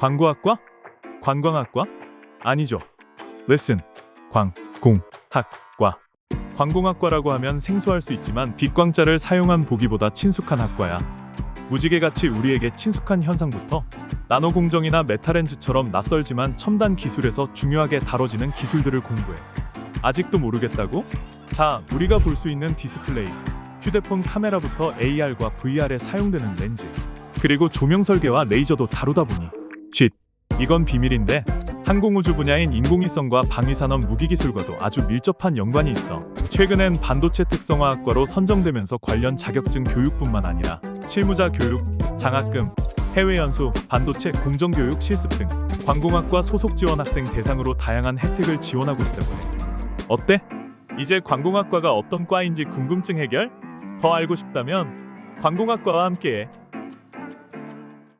광고학과? 관광학과? 아니죠. 레슨 광 공 학과. 관공학과라고 하면 생소할 수 있지만 빛광자를 사용한 보기보다 친숙한 학과야. 무지개같이 우리에게 친숙한 현상부터 나노 공정이나 메타렌즈처럼 낯설지만 첨단 기술에서 중요하게 다뤄지는 기술들을 공부해. 아직도 모르겠다고? 자, 우리가 볼 수 있는 디스플레이, 휴대폰 카메라부터 AR과 VR에 사용되는 렌즈, 그리고 조명 설계와 레이저도 다루다 보니 쉿, 이건 비밀인데 항공우주 분야인 인공위성과 방위산업 무기기술과도 아주 밀접한 연관이 있어 최근엔 반도체 특성화학과로 선정되면서 관련 자격증 교육뿐만 아니라 실무자 교육, 장학금, 해외 연수, 반도체 공정교육 실습 등 관공학과 소속 지원 학생 대상으로 다양한 혜택을 지원하고 있다고 해. 어때? 이제 관공학과가 어떤 과인지 궁금증 해결? 더 알고 싶다면 관공학과와 함께해.